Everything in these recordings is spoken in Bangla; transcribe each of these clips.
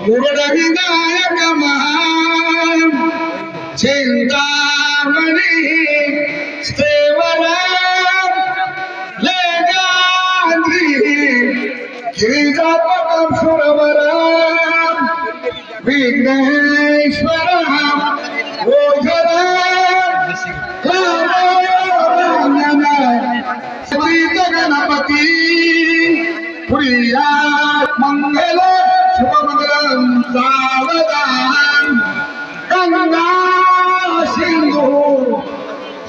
मुरविनायक महान चिंतामणि सेवना लेगांधी गिरिजापकं सुरवरा विघ्नेश्वर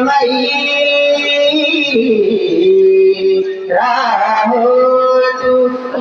নাই রাহো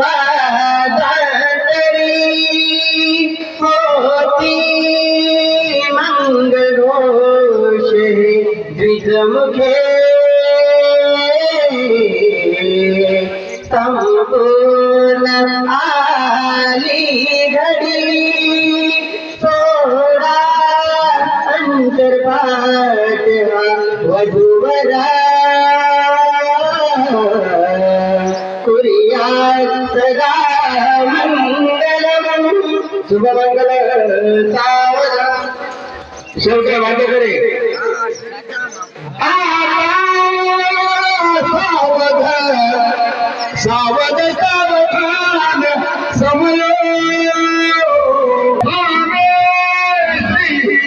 মাদাতরি মোতি মঙ্গলোষে দ্বিজমুখে সম্পূর্ণ فاتحة وزبرا كريات سدا منگلم شبھ منگل ساودا شوق بانڈے کرے ساودا ساودا